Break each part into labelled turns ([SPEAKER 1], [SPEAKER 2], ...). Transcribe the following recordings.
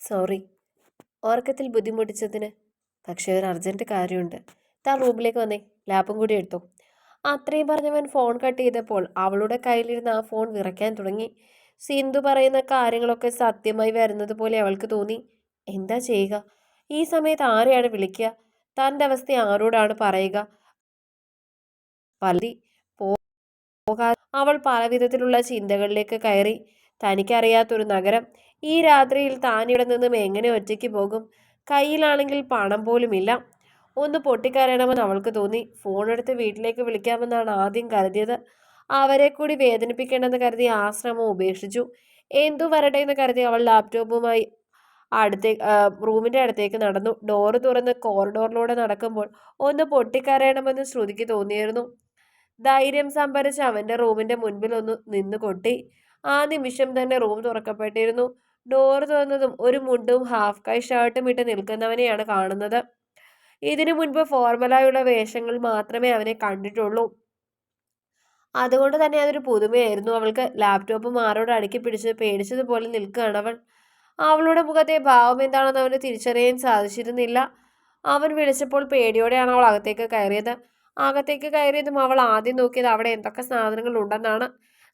[SPEAKER 1] Sorry ഓർക്കത്തിൽ ബുദ്ധിമുട്ടിച്ചതിന് പക്ഷേ ഒരു urgent കാര്യമുണ്ട്. താൻ റൂമിലേക്ക് വന്നേ ലാപ്പും കൂടി എടുത്തു. അത്രയും പറഞ്ഞവൻ ഫോൺ കട്ട് ചെയ്തപ്പോൾ അവളുടെ കയ്യിലിരുന്ന് ആ ഫോൺ വിറയ്ക്കാൻ തുടങ്ങി. സിന്ധു പറയുന്ന കാര്യങ്ങളൊക്കെ സത്യമായി വരുന്നത് പോലെ അവൾക്ക് തോന്നി. എന്താ ചെയ്യുക? ഈ സമയത്ത് ആരെയാണ് വിളിക്കുക? തന്റെ അവസ്ഥ ആരോടാണ് പറയുക? പലതി പോകാ അവൾ പല വിധത്തിലുള്ള ചിന്തകളിലേക്ക് കയറി. തനിക്കറിയാത്തൊരു നഗരം. ഈ രാത്രിയിൽ താൻ ഇവിടെ നിന്നും എങ്ങനെ ഒറ്റയ്ക്ക് പോകും? കയ്യിലാണെങ്കിൽ പണം പോലുമില്ല ഒന്ന് പൊട്ടിക്കരയണമെന്ന് അവൾക്ക് തോന്നി. ഫോൺ എടുത്ത് വീട്ടിലേക്ക് വിളിക്കാമെന്നാണ് ആദ്യം കരുതിയത്. അവരെ കൂടി വേദനിപ്പിക്കേണ്ടെന്ന് കരുതി ആശ്രമം ശ്രമം ഉപേക്ഷിച്ചു. എന്തു വരട്ടെ എന്ന് കരുതി അവൾ ലാപ്ടോപ്പുമായി അടുത്തേ റൂമിന്റെ അടുത്തേക്ക് നടന്നു. ഡോറ് തുറന്ന് കോറിഡോറിലൂടെ നടക്കുമ്പോൾ ഒന്ന് പൊട്ടിക്കരയണമെന്ന് ശ്രുതിക്ക് തോന്നിയിരുന്നു. ധൈര്യം സംഭരിച്ച് അവന്റെ റൂമിന്റെ മുൻപിൽ ഒന്ന് നിന്ന് കൊട്ടി ആ നിമിഷം തന്നെ റൂം തുറക്കപ്പെട്ടിരുന്നു. ഡോർ തുറന്നതും ഒരു മുണ്ടും ഹാഫ് കൈ ഷർട്ടും ഇട്ട് നിൽക്കുന്നവനെയാണ് കാണുന്നത്. ഇതിനു മുൻപ് ഫോർമലായുള്ള വേഷങ്ങൾ മാത്രമേ അവനെ കണ്ടിട്ടുള്ളൂ. അതുകൊണ്ട് തന്നെ അതൊരു പുതുമയായിരുന്നു. അവൾക്ക് ലാപ്ടോപ്പ് മാറോട് അടുക്കി പിടിച്ച് പേടിച്ചതുപോലെ നിൽക്കുകയാണ് അവൾ. അവളുടെ മുഖത്തെ ഭാവം എന്താണെന്ന് അവന് തിരിച്ചറിയാൻ സാധിച്ചിരുന്നില്ല. അവൻ വിളിച്ചപ്പോൾ പേടിയോടെയാണ് അവൾ അകത്തേക്ക് കയറിയത്. അകത്തേക്ക് കയറിയതും അവൾ ആദ്യം നോക്കിയത് അവിടെ എന്തൊക്കെ സാധനങ്ങൾ ഉണ്ടെന്നാണ്.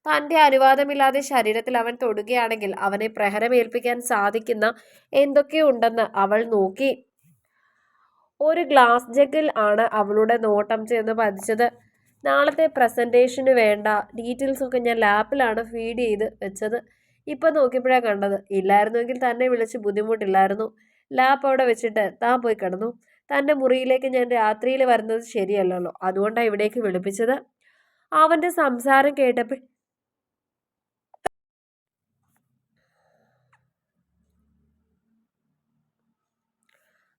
[SPEAKER 1] തന്റെ അനുവാദമില്ലാതെ ശരീരത്തിൽ അവൻ തൊടുകയാണെങ്കിൽ അവനെ പ്രഹരമേൽപ്പിക്കാൻ സാധിക്കുന്ന എന്തൊക്കെയുണ്ടെന്ന് അവൾ നോക്കി. ഒരു ഗ്ലാസ് ജഗിൽ ആണ് അവളുടെ നോട്ടം ചെന്ന് പതിച്ചത്. നാളത്തെ പ്രസന്റേഷന് വേണ്ട ഡീറ്റെയിൽസ് ഒക്കെ ഞാൻ ലാപ്പിലാണ് ഫീഡ് ചെയ്ത് വെച്ചത്. ഇപ്പം നോക്കിയപ്പോഴാണ് കണ്ടത്. ഇല്ലായിരുന്നുവെങ്കിൽ തന്നെ വിളിച്ച് ബുദ്ധിമുട്ടില്ലായിരുന്നു. ലാപ്പ് അവിടെ വെച്ചിട്ട് താൻ പോയി കിടന്നു. തന്റെ മുറിയിലേക്ക് ഞാൻ രാത്രിയിൽ വരുന്നത് ശരിയല്ലല്ലോ. അതുകൊണ്ടാണ് ഇവിടേക്ക് വിളിപ്പിച്ചത്. അവന്റെ സംസാരം കേട്ടപ്പോൾ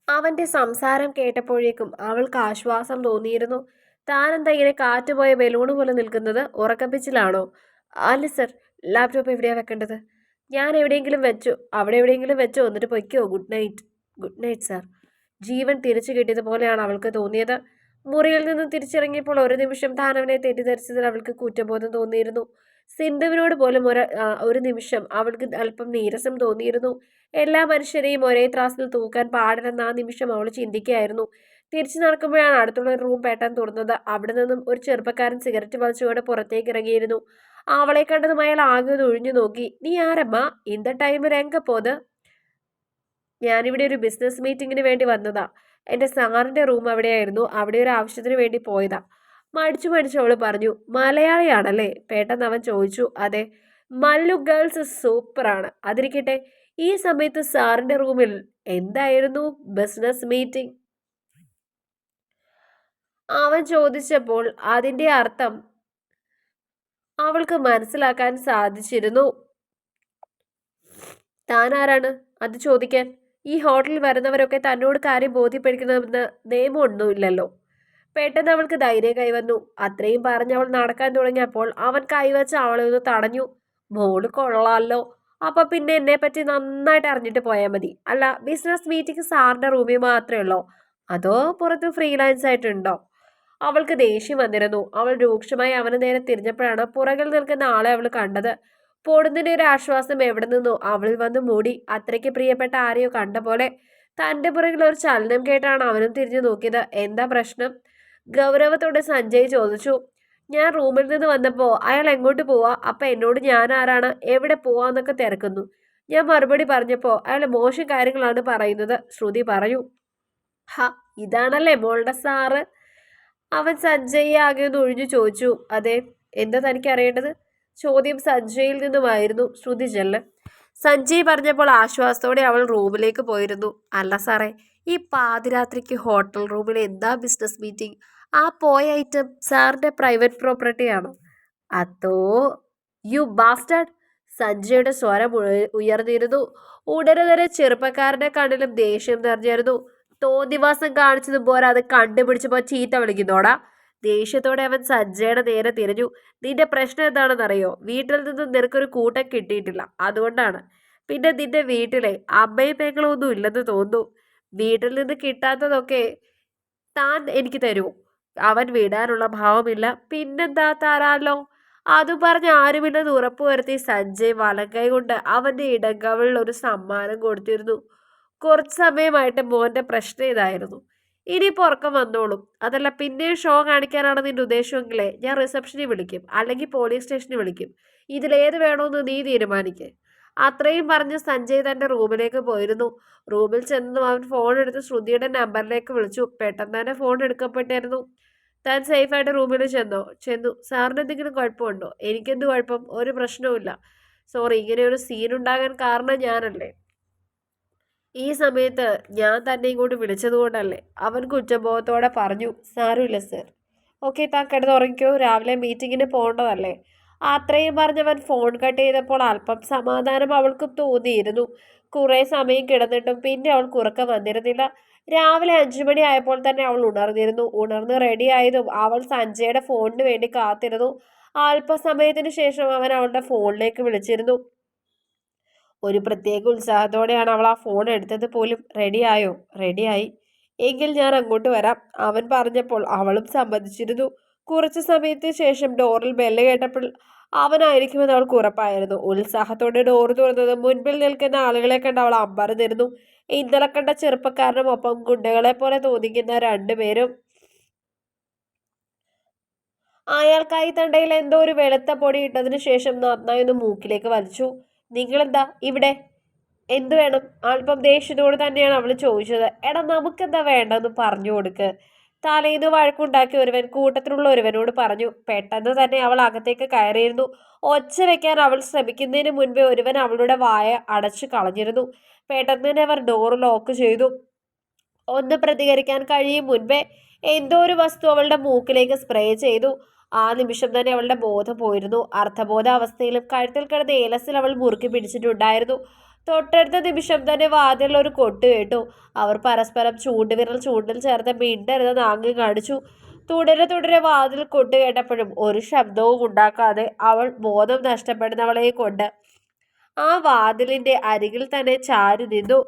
[SPEAKER 1] അവന്റെ സംസാരം കേട്ടപ്പോഴേക്കും അവൾക്ക് ആശ്വാസം തോന്നിയിരുന്നു. താനെന്താ ഇങ്ങനെ കാറ്റുപോയ ബലൂണ് പോലെ നിൽക്കുന്നത്? ഉറക്കപ്പിച്ചിലാണോ? അല്ല സർ ലാപ്ടോപ്പ് എവിടെയാണ് വെക്കേണ്ടത്? ഞാൻ എവിടെയെങ്കിലും വെച്ചു. അവിടെ എവിടെയെങ്കിലും വെച്ചോ? എന്നിട്ട് പൊയ്ക്കോ. Good night. Good night sir. ജീവൻ തിരിച്ചു കിട്ടിയതുപോലെയാണ് അവൾക്ക് തോന്നിയത്. മുറിയിൽ നിന്ന് തിരിച്ചിറങ്ങിയപ്പോൾ ഒരു നിമിഷം താൻ അവനെ തെറ്റിദ്ധരിച്ചതിൽ അവൾക്ക് കുറ്റബോധം തോന്നിയിരുന്നു. സിന്ധുവിനോട് പോലും ഒരു ഒരു നിമിഷം അവൾക്ക് അല്പം നീരസം തോന്നിയിരുന്നു. എല്ലാ മനുഷ്യരെയും ഒരേ ത്രാസിൽ തൂക്കാൻ പാടില്ലെന്ന് ആ നിമിഷം അവൾ ചിന്തിക്കുകയായിരുന്നു. തിരിച്ചു നടക്കുമ്പോഴാണ് അടുത്തുള്ള റൂം പേട്ടാൻ തുറന്നത്. അവിടെ നിന്നും ഒരു ചെറുപ്പക്കാരൻ സിഗരറ്റ് വലിച്ചുകൊണ്ട് പുറത്തേക്ക് ഇറങ്ങിയിരുന്നു. അവളെ കണ്ടതും അയാൾ ആകെ ഒഴിഞ്ഞു നോക്കി. നീ ആരമ്മ? ഇന്ത ടൈമിൽ എങ്ക പോത് ഞാനിവിടെ ഒരു ബിസിനസ് മീറ്റിങ്ങിന് വേണ്ടി വന്നതാ. എന്റെ സാറിന്റെ റൂം അവിടെയായിരുന്നു. അവിടെ ഒരു ആവശ്യത്തിന് വേണ്ടി പോയതാ. മടിച്ചു മടിച്ചു അവൾ പറഞ്ഞു മലയാളിയാണല്ലേ? പെട്ടെന്ന് അവൻ ചോദിച്ചു അതെ മല്ലു ഗേൾസ് സൂപ്പറാണ്. അതിരിക്കട്ടെ ഈ സമയത്ത് സാറിന്റെ റൂമിൽ എന്തായിരുന്നു ബിസിനസ് മീറ്റിംഗ്? അവൻ ചോദിച്ചപ്പോൾ അതിന്റെ അർത്ഥം അവൾക്ക് മനസ്സിലാക്കാൻ സാധിച്ചിരുന്നു. താൻ ആരാണ്? അത് ചോദിക്കാൻ. ഈ ഹോട്ടലിൽ വരുന്നവരൊക്കെ തന്നോട് കാര്യം ബോധ്യപ്പെടുത്തണമെന്ന് നിയമമൊന്നുമില്ലല്ലോ പെട്ടെന്ന് അവൾക്ക് ധൈര്യം കൈവന്നു അത്രയും പറഞ്ഞ് അവൾ നടക്കാൻ തുടങ്ങിയപ്പോൾ അവൻ കൈവച്ച് അവളെ ഒന്ന് തടഞ്ഞു. മോൾ കൊള്ളാമല്ലോ അപ്പൊ പിന്നെ എന്നെ പറ്റി നന്നായിട്ട് അറിഞ്ഞിട്ട് പോയാൽ മതി. അല്ല ബിസിനസ് മീറ്റിംഗ് സാറിന്റെ റൂമിൽ മാത്രമേ ഉള്ളോ? അതോ പുറത്ത് ഫ്രീലാൻസ് ആയിട്ടുണ്ടോ? അവൾക്ക് ദേഷ്യം വന്നിരുന്നു. അവൾ രൂക്ഷമായി അവന് നേരെ തിരിഞ്ഞപ്പോഴാണ് പുറകിൽ നിൽക്കുന്ന ആളെ അവൾ കണ്ടത്. പൊടുന്നതിന്റെ ഒരു ആശ്വാസം എവിടെ നിന്നോ അവളിൽ വന്ന് മൂടി. അത്രയ്ക്ക് പ്രിയപ്പെട്ട ആരെയോ കണ്ട പോലെ തന്റെ പുറകിൽ ഒരു ചലനം കേട്ടാണ് അവനും തിരിഞ്ഞു നോക്കിയത്. എന്താ പ്രശ്നം? ഗൗരവത്തോടെ സഞ്ജയ് ചോദിച്ചു ഞാൻ റൂമിൽ നിന്ന് വന്നപ്പോൾ അയാൾ എങ്ങോട്ട് പോവാ? അപ്പം എന്നോട് ഞാൻ ആരാണ്? എവിടെ പോവാന്നൊക്കെ തിരക്കുന്നു. ഞാൻ മറുപടി പറഞ്ഞപ്പോൾ അയാൾ മോശം കാര്യങ്ങളാണ് പറയുന്നത് ശ്രുതി പറയൂ ഹ ഇതാണല്ലേ മോളുടെ സാറ്? അവൻ സഞ്ജയ് ആകെ ഒന്ന് ഒഴിഞ്ഞു ചോദിച്ചു അതെ എന്താ തനിക്ക് അറിയേണ്ടത് ചോദ്യം സഞ്ജയിൽ നിന്നുമായിരുന്നു ശ്രുതി ചെല്ല്. സഞ്ജയ് പറഞ്ഞപ്പോൾ ആശ്വാസത്തോടെ അവൾ റൂമിലേക്ക് പോയിരുന്നു. അല്ല സാറേ ഈ പാതിരാത്രിക്ക് ഹോട്ടൽ റൂമിൽ എന്താ ബിസിനസ് മീറ്റിംഗ്? ആ പോയ ഐറ്റം സാറിന്റെ പ്രൈവറ്റ് പ്രോപ്പർട്ടിയാണ് അതോ യു ബാസ്റ്റഡ് സഞ്ജയുടെ സ്വരം ഉയർന്നിരുന്നു. ഉടനെ തന്നെ ചെറുപ്പക്കാരന്റെ കണ്ണിലും ദേഷ്യം നിറഞ്ഞിരുന്നു തോന്നിവാസം കാണിച്ചതും പോരാ അത് കണ്ടുപിടിച്ചപ്പോൾ ചീത്ത വിളിക്കുന്നോടാ. ദേഷ്യത്തോടെ അവൻ സഞ്ജയുടെ നേരെ തിരിഞ്ഞു. നിന്റെ പ്രശ്നം എന്താണെന്നറിയോ? വീട്ടിൽ നിന്നും നിനക്കൊരു കൂട്ടം കിട്ടിയിട്ടില്ല. അതുകൊണ്ടാണ്. പിന്നെ നിന്റെ വീട്ടിലെ അമ്മയും പെങ്ങളും ഒന്നും ഇല്ലെന്ന് തോന്നുന്നു. വീട്ടിൽ നിന്ന് കിട്ടാത്തതൊക്കെ താൻ എനിക്ക് തരുമോ? അവൻ വിടാനുള്ള ഭാവമില്ല. പിന്നെന്താ താരാലോ? അത് പറഞ്ഞ് ആരുമില്ലെന്ന് ഉറപ്പുവരുത്തി സഞ്ജയ് വലങ്കൈ കൊണ്ട് അവന്റെ ഇടങ്കവളിൽ ഒരു സമ്മാനം കൊടുത്തിരുന്നു. കുറച്ച് സമയമായിട്ട് മോന്റെ പ്രശ്നം ഇതായിരുന്നു. ഇനി ഉറക്കം വന്നോളും. അതല്ല പിന്നെയും ഷോ കാണിക്കാനാണ് നിന്റെ ഉദ്ദേശമെങ്കിലേ ഞാൻ റിസപ്ഷനിൽ വിളിക്കും. അല്ലെങ്കിൽ പോലീസ് സ്റ്റേഷനിൽ വിളിക്കും. ഇതിലേത് വേണമെന്ന് നീ തീരുമാനിക്കേ. അത്രയും പറഞ്ഞ് സഞ്ജയ് തന്റെ റൂമിലേക്ക് പോയിരുന്നു. റൂമിൽ ചെന്നു അവൻ ഫോൺ എടുത്ത് ശ്രുതിയുടെ നമ്പറിലേക്ക് വിളിച്ചു. പെട്ടെന്ന് തന്നെ ഫോൺ എടുക്കപ്പെട്ടായിരുന്നു താൻ സേഫായിട്ട് റൂമിൽ ചെന്നോ? ചെന്നു. സാറിന് എന്തെങ്കിലും കുഴപ്പമുണ്ടോ? എനിക്കെന്ത് കുഴപ്പം? ഒരു പ്രശ്നവുമില്ല. സോറി ഇങ്ങനെ ഒരു സീൻ ഉണ്ടാകാൻ കാരണം ഞാനല്ലേ? ഈ സമയത്ത് ഞാൻ തന്നെ ഇങ്ങോട്ട് വിളിച്ചതുകൊണ്ടല്ലേ അവൻ കുറ്റബോധത്തോടെ പറഞ്ഞു സാരമില്ല സർ ഓക്കെ താൻ കിടന്നുറങ്ങിക്കോ. രാവിലെ മീറ്റിങ്ങിന് പോകേണ്ടതല്ലേ? അത്രയും പറഞ്ഞവൻ ഫോൺ കട്ട് ചെയ്തപ്പോൾ അല്പം സമാധാനം അവൾക്ക് തോന്നിയിരുന്നു. കുറേ സമയം കിടന്നിട്ടും പിന്നെ അവൾ ഉറക്കം വന്നിരുന്നില്ല. രാവിലെ അഞ്ചു മണി ആയപ്പോൾ തന്നെ അവൾ ഉണർന്നിരുന്നു. ഉണർന്ന് റെഡിയായതും അവൾ സഞ്ജയുടെ ഫോണിന് വേണ്ടി കാത്തിരുന്നു. അല്പസമയത്തിന് ശേഷം അവൻ അവളുടെ ഫോണിലേക്ക് വിളിച്ചിരുന്നു. ഒരു പ്രത്യേക ഉത്സാഹത്തോടെയാണ് അവൾ ആ ഫോൺ എടുത്തത് പോലും. റെഡിയായോ റെഡിയായി എങ്കിൽ ഞാൻ അങ്ങോട്ട് വരാം. അവൻ പറഞ്ഞപ്പോൾ അവളും സമ്മതിച്ചിരുന്നു. കുറച്ചു സമയത്തിന് ശേഷം ഡോറിൽ ബെല്ല് കേട്ടപ്പോൾ അവനായിരിക്കുമെന്ന് അവൾക്ക് ഉറപ്പായിരുന്നു. ഉത്സാഹത്തോടെ ഡോർ തുറന്നത് മുൻപിൽ നിൽക്കുന്ന ആളുകളെ കണ്ട് അവൾ അമ്പരന്നിരുന്നു ഇന്നലെ കണ്ട ചെറുപ്പക്കാരനും ഒപ്പം ഗുണ്ടകളെ പോലെ തോന്നിക്കുന്ന രണ്ടുപേരും അയാൾക്കായി തണ്ടയിൽ എന്തോ ഒരു വെളുത്ത പൊടി ഇട്ടതിന് ശേഷം നന്നായി ഒന്ന് മൂക്കിലേക്ക് വലിച്ചു. നിങ്ങളെന്താ ഇവിടെ? എന്തു വേണം? അല്പം ദേഷ്യത്തോട് തന്നെയാണ് അവൾ ചോദിച്ചത്. എടാ നമുക്കെന്താ വേണ്ടെന്ന് പറഞ്ഞു കൊടുക്ക്. തലേന്ന് വഴക്കുണ്ടാക്കി ഒരുവൻ കൂട്ടത്തിലുള്ള ഒരുവനോട് പറഞ്ഞു പെട്ടെന്ന് തന്നെ അവൾ അകത്തേക്ക് കയറിയിരുന്നു. ഒച്ച വെക്കാൻ അവൾ ശ്രമിക്കുന്നതിന് മുൻപേ ഒരുവൻ അവളുടെ വായ അടച്ചു കളഞ്ഞിരുന്നു. പെട്ടെന്ന് തന്നെ അവർ ഡോർ ലോക്ക് ചെയ്തു. ഒന്ന് പ്രതികരിക്കാൻ കഴിയും മുൻപേ എന്തോ ഒരു വസ്തു അവളുടെ മൂക്കിലേക്ക് സ്പ്രേ ചെയ്തു. ആ നിമിഷം തന്നെ അവളുടെ ബോധം പോയിരുന്നു. അർത്ഥബോധ അവസ്ഥയിലും കഴുത്തിൽ കിടന്ന ഏലസിൽ അവൾ മുറുക്കി പിടിച്ചിട്ടുണ്ടായിരുന്നു. തൊട്ടടുത്ത നിമിഷം തന്നെ വാതിൽ ഒരു കൊട്ട് കേട്ടു. അവർ പരസ്പരം ചൂണ്ടുവിരൽ ചൂണ്ടിൽ ചേർത്ത് മിണ്ടരുത് നാങ്ങി കാണിച്ചു തുടരെ തുടരെ വാതിൽ കൊട്ട് കേട്ടപ്പോഴും ഒരു ശബ്ദവും ഉണ്ടാക്കാതെ അവൾ ബോധം നഷ്ടപ്പെടുന്നവളെ കൊണ്ട് ആ വാതിലിന്റെ അരികിൽ തന്നെ ചാരി നിന്നു.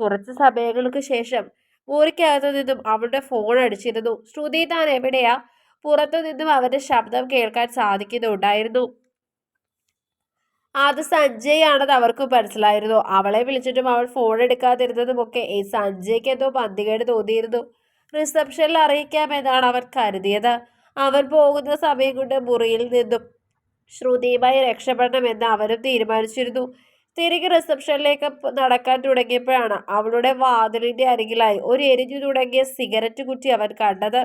[SPEAKER 1] കുറച്ച് സമയങ്ങൾക്ക് ശേഷം മുറിക്കകത്തു നിന്നും അവളുടെ ഫോൺ അടിച്ചിരുന്നു. ശ്രുതി താൻ എവിടെയാ? പുറത്തു നിന്നും അവന്റെ ശബ്ദം കേൾക്കാൻ സാധിക്കുന്നുണ്ടായിരുന്നു. അത് സഞ്ജയ് ആണെന്ന് അവർക്ക് മനസ്സിലായിരുന്നു. അവളെ വിളിച്ചിട്ടും അവൾ ഫോൺ എടുക്കാതിരുന്നതുമൊക്കെ ഈ സഞ്ജയ്ക്ക് എന്തോ പന്തികേട് തോന്നിയിരുന്നു. റിസപ്ഷനിൽ അറിയിക്കാമെന്നാണ് അവർ കരുതിയത്. അവർ പോകുന്ന സമയം കൊണ്ട് മുറിയിൽ നിന്നും ശ്രുതിയുമായി രക്ഷപ്പെടണമെന്ന് അവരും തീരുമാനിച്ചിരുന്നു. തിരികെ റിസപ്ഷനിലേക്ക് നടക്കാൻ തുടങ്ങിയപ്പോഴാണ് അവളുടെ വാതിലിന്റെ അരികിലായി ഒരു എരിഞ്ഞു തുടങ്ങിയ സിഗരറ്റ് കുറ്റി അവൻ കണ്ടത്.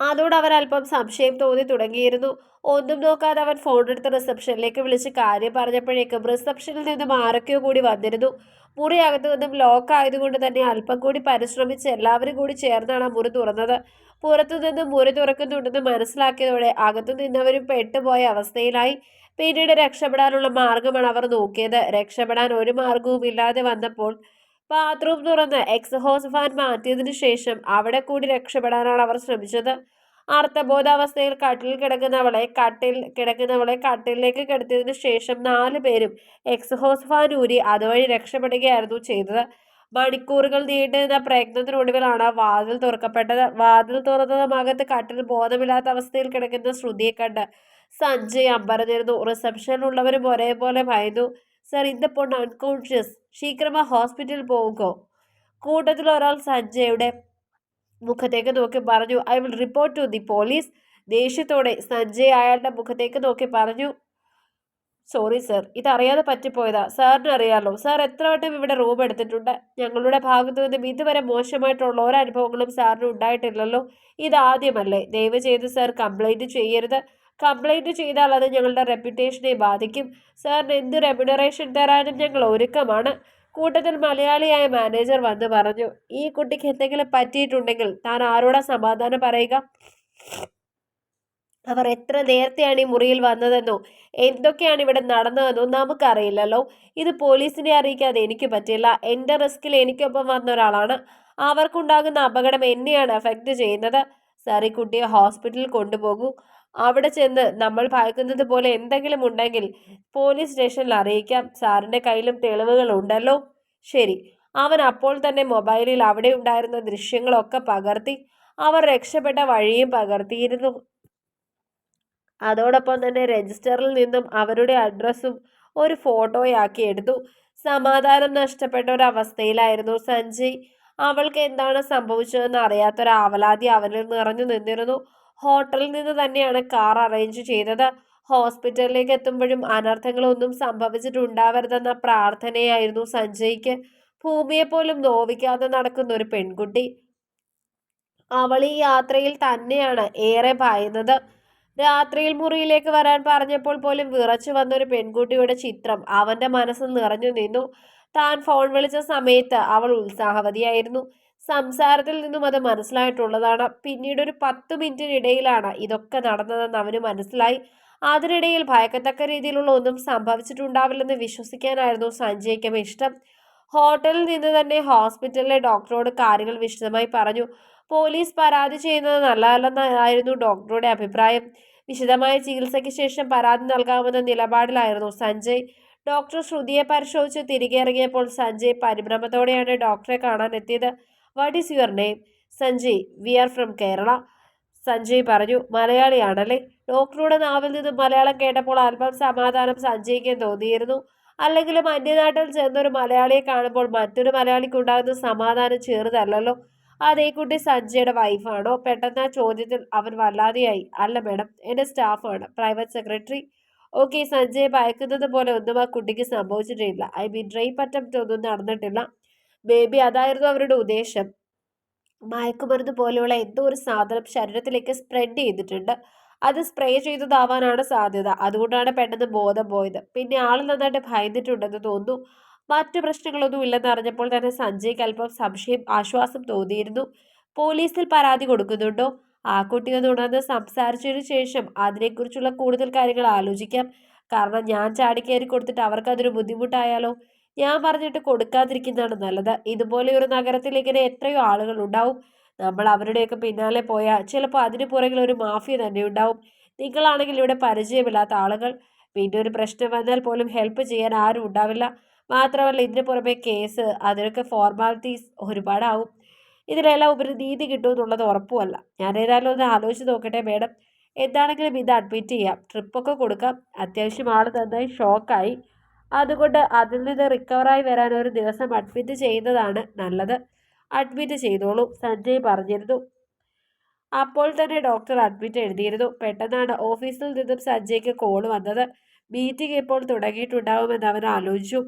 [SPEAKER 1] അതോട് അവർ അല്പം സംശയം തോന്നി തുടങ്ങിയിരുന്നു. ഒന്നും നോക്കാതെ അവൻ ഫോൺ എടുത്ത് റിസപ്ഷനിലേക്ക് വിളിച്ച് കാര്യം പറഞ്ഞപ്പോഴേക്കും റിസപ്ഷനിൽ നിന്നും ആരൊക്കെയോ കൂടി വന്നിരുന്നു. മുറി അകത്തു നിന്നും ലോക്ക് ആയതുകൊണ്ട് തന്നെ അല്പം കൂടി പരിശ്രമിച്ച് എല്ലാവരും കൂടി ചേർന്നാണ് ആ മുറി തുറന്നത്. പുറത്തു നിന്ന് മുറി തുറക്കുന്നുണ്ടെന്ന് മനസ്സിലാക്കിയതോടെ അകത്തു നിന്നവരും പെട്ടുപോയ അവസ്ഥയിലായി. പിന്നീട് രക്ഷപ്പെടാനുള്ള മാർഗമാണ് അവർ നോക്കിയത്. രക്ഷപ്പെടാൻ ഒരു മാർഗവും ഇല്ലാതെ വന്നപ്പോൾ ബാത്റൂം തുറന്ന് എക്സ്ഹോസ് ഫാൻ മാറ്റിയതിനു ശേഷം അവിടെ കൂടി രക്ഷപ്പെടാനാണ് അവർ ശ്രമിച്ചത്. അർത്ഥബോധാവസ്ഥയിൽ കട്ടിൽ കിടക്കുന്നവളെ കട്ടിൽ കിടക്കുന്നവളെ കട്ടിലേക്ക് കിടത്തിയതിനു ശേഷം നാലു പേരും എക്സ്ഹോസ് ഫാൻ ഊരി അതുവഴി രക്ഷപ്പെടുകയായിരുന്നു ചെയ്തത്. മണിക്കൂറുകൾ നീണ്ടുനിന്ന പ്രയത്നത്തിനൊടുവിലാണ് വാതിൽ തുറക്കപ്പെട്ടത്. വാതിൽ തുറന്നത് മകത്ത് കട്ടിൽ ബോധമില്ലാത്ത അവസ്ഥയിൽ കിടക്കുന്ന ശ്രുതിയെ കണ്ട് സഞ്ജയ് അമ്പരന്നിരുന്നു. റിസപ്ഷനിലുള്ളവരും ഒരേപോലെ ഭയന്നു. സർ ഇന്ന അൺകോൺഷ്യസ് ശീക്രമ ഹോസ്പിറ്റലിൽ പോവുക കൂട്ടത്തിൽ ഒരാൾ സഞ്ജയുടെ മുഖത്തേക്ക് നോക്കി പറഞ്ഞു I will report to the police ദേഷ്യത്തോടെ സഞ്ജയ് അയാളുടെ മുഖത്തേക്ക് നോക്കി പറഞ്ഞു സോറി സർ ഇതറിയാതെ പറ്റിപ്പോയതാ. സാറിന് അറിയാമല്ലോ സാർ എത്ര വട്ടം ഇവിടെ റൂം എടുത്തിട്ടുണ്ട്. ഞങ്ങളുടെ ഭാഗത്തു നിന്നും ഇതുവരെ മോശമായിട്ടുള്ള അനുഭവങ്ങളും സാറിന് ഉണ്ടായിട്ടില്ലല്ലോ. ഇതാദ്യമല്ലേ. ദയവ് ചെയ്ത് സാർ കംപ്ലൈന്റ് ചെയ്യരുത്. കംപ്ലൈന്റ് ചെയ്താൽ അത് ഞങ്ങളുടെ റെപ്യൂട്ടേഷനെ ബാധിക്കും. സാറിന് എന്ത് റെമ്യൂണറേഷൻ തരാനും ഞങ്ങൾ ഒരുക്കമാണ്. കൂട്ടത്തിൽ മലയാളിയായ മാനേജർ വന്ന് പറഞ്ഞു ഈ കുട്ടിക്ക് എന്തെങ്കിലും പറ്റിയിട്ടുണ്ടെങ്കിൽ താൻ ആരോടാ സമാധാനം പറയുക? അവർ എത്ര നേരത്തെയാണ് ഈ മുറിയിൽ വന്നതെന്നോ എന്തൊക്കെയാണ് ഇവിടെ നടന്നതെന്നോ നമുക്കറിയില്ലല്ലോ. ഇത് പോലീസിനെ അറിയിക്കാതെ എനിക്ക് പറ്റില്ല. എന്റെ റിസ്കിൽ എനിക്കൊപ്പം വന്ന ഒരാളാണ്. അവർക്കുണ്ടാകുന്ന അപകടം എന്നെയാണ് എഫക്റ്റ് ചെയ്യുന്നത്. സാർ ഈ കുട്ടിയെ ഹോസ്പിറ്റലിൽ കൊണ്ടുപോകൂ. അവിടെ ചെന്ന് നമ്മൾ ഭയക്കുന്നത് പോലെ എന്തെങ്കിലും ഉണ്ടെങ്കിൽ പോലീസ് സ്റ്റേഷനിൽ അറിയിക്കാം. സാറിന്റെ കയ്യിലും തെളിവുകൾ ഉണ്ടല്ലോ. ശരി. അവൻ അപ്പോൾ തന്നെ മൊബൈലിൽ അവിടെ ഉണ്ടായിരുന്ന ദൃശ്യങ്ങളൊക്കെ പകർത്തി അവർ രക്ഷപ്പെട്ട വഴിയും പകർത്തിയിരുന്നു. അതോടൊപ്പം തന്നെ രജിസ്റ്ററിൽ നിന്നും അവരുടെ അഡ്രസ്സും ഒരു ഫോട്ടോയാക്കി എടുത്തു. സമാധാനം നഷ്ടപ്പെട്ട ഒരവസ്ഥയിലായിരുന്നു സഞ്ജയ്. അവൾക്ക് എന്താണ് സംഭവിച്ചതെന്ന് അറിയാത്തൊരാവലാതി അവനിൽ നിറഞ്ഞു നിന്നിരുന്നു. ഹോട്ടലിൽ നിന്ന് തന്നെയാണ് കാർ അറേഞ്ച് ചെയ്തത്. ഹോസ്പിറ്റലിലേക്ക് എത്തുമ്പോഴും അനർത്ഥങ്ങളൊന്നും സംഭവിച്ചിട്ടുണ്ടാവരുതെന്ന പ്രാർത്ഥനയായിരുന്നു സഞ്ജയ്ക്ക്. ഭൂമിയെ പോലും നോവിക്കാതെ നടക്കുന്ന ഒരു പെൺകുട്ടി. അവൾ ഈ യാത്രയിൽ തന്നെയാണ് ഏറെ ഭയന്നത്. രാത്രിയിൽ മുറിയിലേക്ക് വരാൻ പറഞ്ഞപ്പോൾ പോലും വിറച്ചു വന്ന ഒരു പെൺകുട്ടിയുടെ ചിത്രം അവന്റെ മനസ്സിൽ നിറഞ്ഞു നിന്നു. താൻ ഫോൺ വിളിച്ച സമയത്ത് അവൾ ഉത്സാഹവതിയായിരുന്നു. സംസാരത്തിൽ നിന്നും അത് മനസ്സിലായിട്ടുള്ളതാണ്. പിന്നീട് ഒരു പത്ത് മിനിറ്റിനിടയിലാണ് ഇതൊക്കെ നടന്നതെന്ന് അവന് മനസ്സിലായി. അതിനിടയിൽ ഭയക്കത്തക്ക രീതിയിലുള്ള ഒന്നും സംഭവിച്ചിട്ടുണ്ടാവില്ലെന്ന് വിശ്വസിക്കാനായിരുന്നു സഞ്ജയ്ക്കും ഇഷ്ടം. ഹോട്ടലിൽ നിന്ന് തന്നെ ഹോസ്പിറ്റലിലെ ഡോക്ടറോട് കാര്യങ്ങൾ വിശദമായി പറഞ്ഞു. പോലീസ് പരാതി ചെയ്യുന്നത് നല്ലതല്ലെന്നായിരുന്നു ഡോക്ടറുടെ അഭിപ്രായം. വിശദമായ ചികിത്സയ്ക്ക് ശേഷം പരാതി നൽകാമെന്ന നിലപാടിലായിരുന്നു സഞ്ജയ്. ഡോക്ടർ ശ്രുതിയെ പരിശോധിച്ച് തിരികെ ഇറങ്ങിയപ്പോൾ സഞ്ജയ് പരിഭ്രമത്തോടെയാണ് ഡോക്ടറെ കാണാൻ എത്തിയത് what is your name Sanjay. We are from Kerala Sanjay പറഞ്ഞു മലയാളിയാണല്ലേ? ഡോക്ടറുടെ നാവിൽ നിന്ന് മലയാളം കേട്ടപ്പോൾ അല്പം സമാധാനം സഞ്ജയ്ക്ക് തോന്നിയിരുന്നു. അല്ലെങ്കിലും അന്യനാട്ടിൽ ചെന്നൊരു മലയാളിയെ കാണുമ്പോൾ മറ്റൊരു മലയാളിക്കുണ്ടാകുന്ന സമാധാനം ചെറുതല്ലല്ലോ. അതേ കുട്ടി സഞ്ജയുടെ വൈഫാണോ പെട്ടെന്ന് ആ ചോദ്യത്തിൽ അവൻ വല്ലാതെയായി. അല്ല മാഡം എന്റെ സ്റ്റാഫാണ് പ്രൈവറ്റ് സെക്രട്ടറി ഓക്കെ സഞ്ജയ് ഭയക്കുന്നത് പോലെ ഒന്നും ആ കുട്ടിക്ക് സംഭവിച്ചിട്ടില്ല. ഐ മീൻ റേപ്പ് അറ്റംപ്റ്റ് ഒന്നും നടന്നിട്ടില്ല. ബേബി അതായിരുന്നു അവരുടെ ഉദ്ദേശം. മയക്കുമരുന്ന് പോലെയുള്ള എന്തോ ഒരു സാധനം ശരീരത്തിലേക്ക് സ്പ്രെഡ് ചെയ്തിട്ടുണ്ട്. അത് സ്പ്രേ ചെയ്തതാവാനാണ് സാധ്യത. അതുകൊണ്ടാണ് പെട്ടെന്ന് ബോധം പോയത്. പിന്നെ ആൾ നന്നായിട്ട് ഭയന്നിട്ടുണ്ടെന്ന് തോന്നുന്നു. മറ്റു പ്രശ്നങ്ങളൊന്നും ഇല്ലെന്ന് അറിഞ്ഞപ്പോൾ തന്നെ സഞ്ജയ്ക്ക് അല്പം സംശയം ആശ്വാസം തോന്നിയിരുന്നു. പോലീസിൽ പരാതി കൊടുക്കുന്നുണ്ടോ? ആ കുട്ടിയെ തുടർന്ന് സംസാരിച്ചതിനു ശേഷം അതിനെക്കുറിച്ചുള്ള കൂടുതൽ കാര്യങ്ങൾ ആലോചിക്കാം. കാരണം ഞാൻ ചാടിക്കയറി കൊടുത്തിട്ട് അവർക്കതൊരു ബുദ്ധിമുട്ടായാലോ? ഞാൻ പറഞ്ഞിട്ട് കൊടുക്കാതിരിക്കുന്നതാണ് നല്ലത്. ഇതുപോലെ ഒരു നഗരത്തിൽ ഇങ്ങനെ എത്രയോ ആളുകൾ ഉണ്ടാവും നമ്മൾ അവരുടെയൊക്കെ പിന്നാലെ പോയാൽ ചിലപ്പോൾ അതിന് പുറകിൽ ഒരു മാഫിയ തന്നെ ഉണ്ടാവും. നിങ്ങളാണെങ്കിൽ ഇവിടെ പരിചയമില്ലാത്ത ആളുകൾ. പിന്നെ ഒരു പ്രശ്നം വന്നാൽ പോലും ഹെൽപ്പ് ചെയ്യാൻ ആരും ഉണ്ടാവില്ല. മാത്രമല്ല ഇതിന് പുറമെ കേസ് അതിനൊക്കെ ഫോർമാലിറ്റീസ് ഒരുപാടാവും. ഇതിലെല്ലാം ഉപരി നീതി കിട്ടുമെന്നുള്ളത് ഉറപ്പുമല്ല. ഞാൻ ഏതായാലും ഒന്ന് ആലോചിച്ച് നോക്കട്ടെ മേഡം എന്താണെങ്കിലും ഇത് അഡ്മിറ്റ് ചെയ്യാം. ട്രിപ്പൊക്കെ കൊടുക്കാം. അത്യാവശ്യം ആൾ നന്നായി ഷോക്കായി അതുകൊണ്ട് അതിൽ നിന്ന് റിക്കവറായി വരാൻ ഒരു ദിവസം അഡ്മിറ്റ് ചെയ്യുന്നതാണ് നല്ലത്. അഡ്മിറ്റ് ചെയ്തോളൂ സഞ്ജയ് പറഞ്ഞിരുന്നു. അപ്പോൾ തന്നെ ഡോക്ടർ അഡ്മിറ്റ് എഴുതിയിരുന്നു. പെട്ടെന്നാണ് ഓഫീസിൽ നിന്നും സഞ്ജയ്ക്ക് കോൾ വന്നത്. മീറ്റിംഗ് ഇപ്പോൾ തുടങ്ങിയിട്ടുണ്ടാവുമെന്ന് അവൻ ആലോചിച്ചു.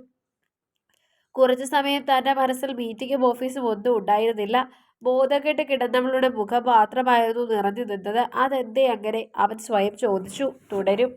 [SPEAKER 1] കുറച്ച് സമയം തന്റെ മനസ്സിൽ മീറ്റിങ്ങും ഓഫീസും ഒന്നും ഉണ്ടായിരുന്നില്ല. ബോധക്കെട്ട് കിടന്നവളുടെ മുഖം മാത്രമായിരുന്നു നിറഞ്ഞു നിന്നത്. അതെന്തേ അങ്ങനെ? അവൻ സ്വയം ചോദിച്ചു. തുടരും.